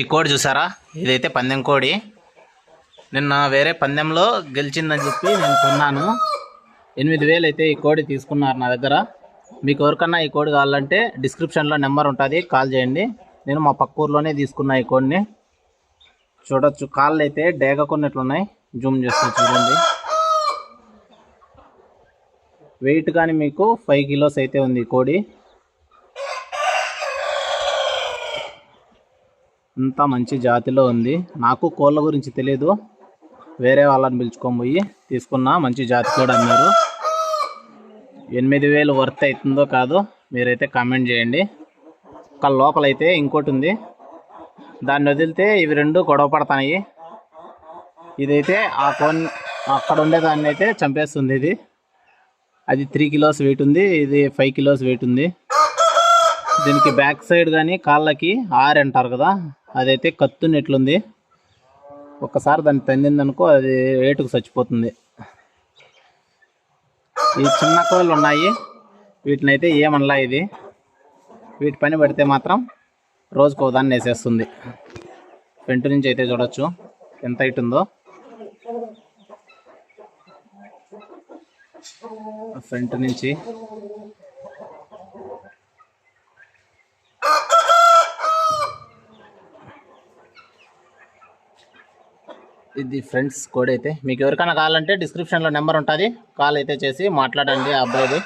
ఈ కోడి చూసారా? ఇదైతే పందెం కోడి. నిన్న వేరే పందెంలో గెలిచిందని చెప్పి నేను కొన్నాను. ఎనిమిది వేలు అయితే ఈ కోడి తీసుకున్నారు నా దగ్గర. మీకు ఎవరికన్నా ఈ కోడి కావాలంటే డిస్క్రిప్షన్లో నెంబర్ ఉంటుంది కాల్ చేయండి. నేను మా పక్క ఊర్లోనే తీసుకున్నా ఈ కోడిని. చూడొచ్చు కాళ్ళు అయితే డేగ కొన్నట్లున్నాయి జూమ్ చేస్తాను చూడండి. వెయిట్ కానీ మీకు ఫైవ్ కిలోస్ అయితే ఉంది ఈ కోడి. అంతా మంచి జాతిలో ఉంది. నాకు కోళ్ళ గురించి తెలియదు వేరే వాళ్ళని పిలుచుకొని పోయి తీసుకున్నా మంచి జాతి కూడా అన్నారు. ఎనిమిది వేలు వర్త్ అవుతుందో కాదో మీరైతే కామెంట్ చేయండి. ఒక లోపలైతే ఇంకోటి ఉంది. దాన్ని వదిలితే ఇవి రెండు గొడవ పడతాయి. ఇదైతే ఆ కోన్ అక్కడ ఉండేదాన్ని అయితే చంపేస్తుంది ఇది. అది త్రీ కిలోస్ వెయిట్ ఉంది. ఇది ఫైవ్ కిలోస్ వెయిట్ ఉంది. దీనికి బ్యాక్ సైడ్ కానీ కాళ్ళకి ఆర్ అంటారు కదా. అదైతే కత్తున్నట్లుంది ఒక్కసారి దాన్ని తందిందనుకో అది రేటుకు చచ్చిపోతుంది ఈ చిన్న కోళ్ళు ఉన్నాయి. వీటిని అయితే ఏమనలా ఇది. వీటి పని పడితే మాత్రం రోజుకు దాన్ని వేసేస్తుంది. ఫ్రంట్ నుంచి అయితే చూడొచ్చు ఎంత హైట్ ఉందో ఫ్రంట్ నుంచి ఇది ఫ్రెండ్స్ కోడ్ అయితే మీకు ఎవరికైనా కావాలంటే డిస్క్రిప్షన్లో నెంబర్ ఉంటుంది. కాల్ అయితే చేసి మాట్లాడండి ఆ అబ్బాయిది.